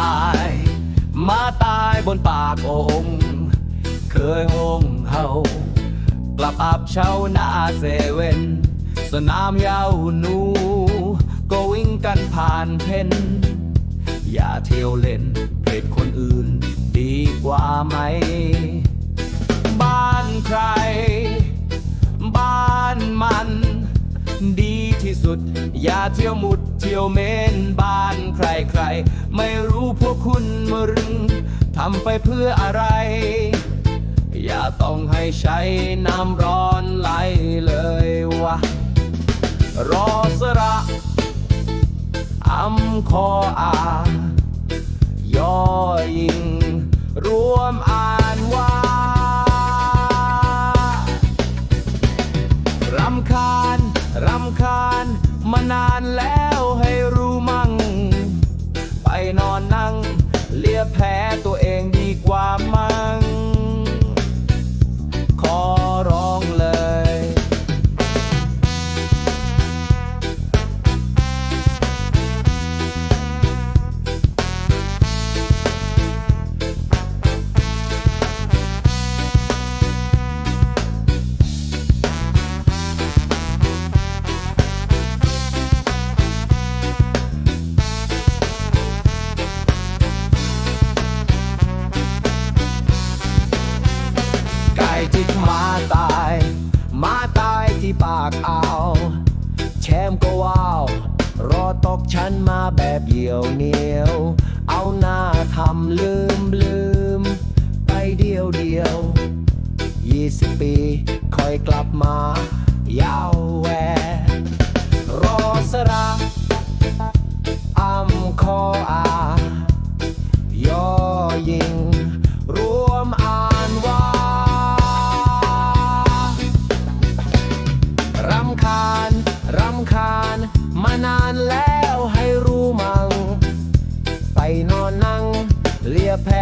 ตาย มาตายบนปากองค์เคยหงเฮากลับอับเช้าหน้าเซเว่นสนามยาวนูก็วิ่งกันผ่านเพนอย่าเที่ยวเล่นเพจคนอื่น ดีกว่าไหม บ้านใคร สุด อย่าเที่ยวมุดเที่ยวเมนบ้านใครใคร ไม่รู้พวกคุณมรึงทำไปเพื่ออะไร อย่าต้องให้ใช้น้ำร้อนไหลเลยวะ รอสระอำคออา ย่อยิง รวมอ่านว่ารำคาญ รำคาญ มานานแล้ว ที่ปากอ่าวแชมก็ว้าว รอตกชั้นมาแบบเหี่ยวเหนียว เอาหน้าทำลืมลืม ไปเดียวเดียวยี่สิบปีคอยกลับมายาวแหวานแล้วให้รู้มัง ไปนอนนั่งเลียแผล